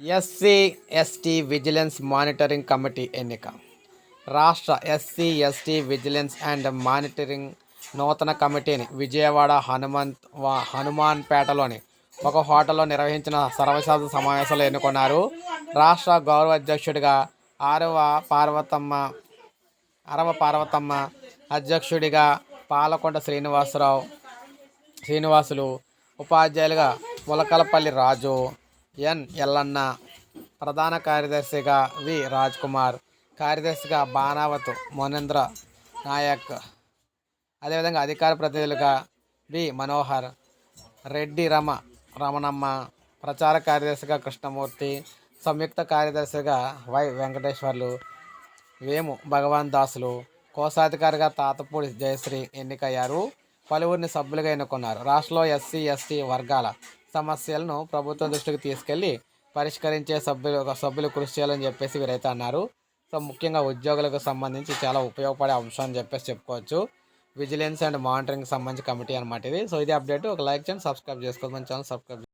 SC ST vigilance monitoring committee ఎన్నిక. రాష్ట్ర SC ST vigilance and monitoring నూతన కమిటీని విజయవాడ హనుమంత్ వా- హనుమాన్పేటలోని ఒక హోటల్లో నిర్వహించిన సర్వశాస్త్ర సమావేశంలో ఎన్నుకున్నారు. రాష్ట్ర గౌరవ అధ్యక్షుడిగా ఆరవ పార్వతమ్మ అరవ పార్వతమ్మ అధ్యక్షుడిగా పాలకొండ శ్రీనివాసరావు శ్రీనివాసులు ఉపాధ్యాయులుగా ములకలపల్లి రాజు ఎన్ ఎల్లన్న ప్రధాన కార్యదర్శిగా వి రాజ్ కుమార్ కార్యదర్శిగా బాణావత్ మోనేంద్ర నాయక్ అదేవిధంగా అధికార ప్రతినిధులుగా వి మనోహర్ రెడ్డి రమ రమణమ్మ ప్రచార కార్యదర్శిగా కృష్ణమూర్తి సంయుక్త కార్యదర్శిగా వై వెంకటేశ్వర్లు వేము భగవాన్ దాసులు కోశాధికారిగా తాతపూడి జయశ్రీ ఎన్నికయ్యారు పలువురిని సభ్యులుగా ఎన్నుకున్నారు. రాష్ట్రంలో ఎస్సీ ఎస్టీ వర్గాల సమస్యలను ప్రభుత్వం దృష్టికి తీసుకెళ్ళి పరిష్కరించే సభ్యులు సభ్యులు కృషి చేయాలని చెప్పేసి వీరైతే అన్నారు. సో ముఖ్యంగా ఉద్యోగులకు సంబంధించి చాలా ఉపయోగపడే అంశం అని చెప్పేసి చెప్పుకోవచ్చు. విజిలెన్స్ అండ్ మానిటరింగ్ సంబంధించి కమిటీ అనమాట ఇది. సో ఇది అప్డేట్. ఒక లైక్ చేయండి సబ్స్క్రైబ్ చేసుకోండి. మన ఛానల్ సబ్స్క్రైబ్